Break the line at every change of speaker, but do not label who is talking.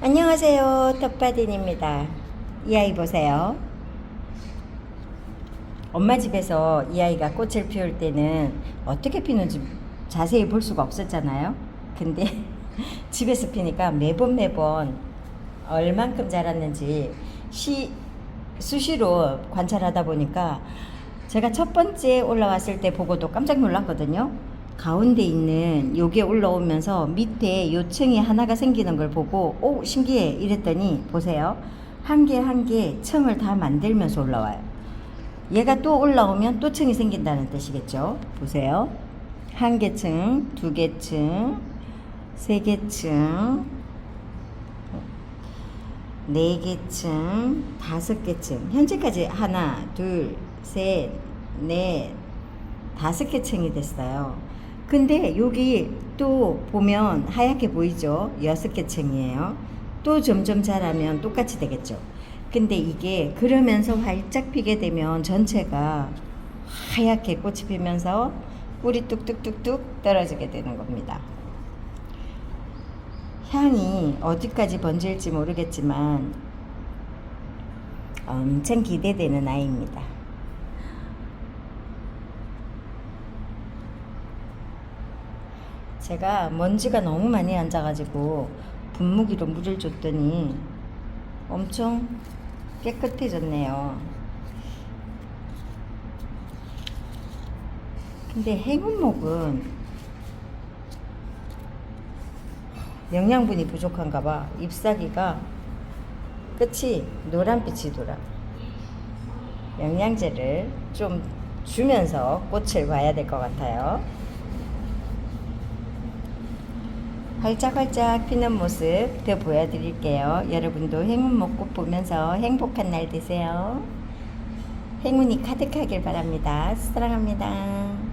안녕하세요. 텃바딘입니다. 이 아이 보세요. 엄마 집에서 이 아이가 꽃을 피울 때는 어떻게 피는지 자세히 볼 수가 없었잖아요. 근데 집에서 피니까 매번 매번 얼만큼 자랐는지 시, 수시로 관찰하다 보니까 제가 첫 번째 올라왔을 때 보고도 깜짝 놀랐거든요. 가운데 있는 요게 올라오면서 밑에 요층이 하나가 생기는 걸 보고 오 신기해 이랬더니 보세요. 한 개 한 개 층을 다 만들면서 올라와요. 얘가 또 올라오면 또 층이 생긴다는 뜻이겠죠. 보세요. 한 개 층, 두 개 층, 세 개 층, 네 개 층, 다섯 개 층. 현재까지 하나, 둘, 셋, 넷, 다섯 개 층이 됐어요. 근데 여기 또 보면 하얗게 보이죠? 여섯 개 층이에요. 또 점점 자라면 똑같이 되겠죠. 근데 이게 그러면서 활짝 피게 되면 전체가 하얗게 꽃이 피면서 꿀이 뚝뚝뚝뚝 떨어지게 되는 겁니다. 향이 어디까지 번질지 모르겠지만 엄청 기대되는 아이입니다. 제가 먼지가 너무 많이 앉아가지고 분무기로 물을 줬더니 엄청 깨끗해졌네요. 근데 행운목은 영양분이 부족한가 봐. 잎사귀가 끝이 노란빛이 돌아. 영양제를 좀 주면서 꽃을 봐야 될 것 같아요. 활짝활짝 피는 모습 더 보여드릴게요. 여러분도 행운목 꽃 보면서 행복한 날 되세요. 행운이 가득하길 바랍니다. 사랑합니다.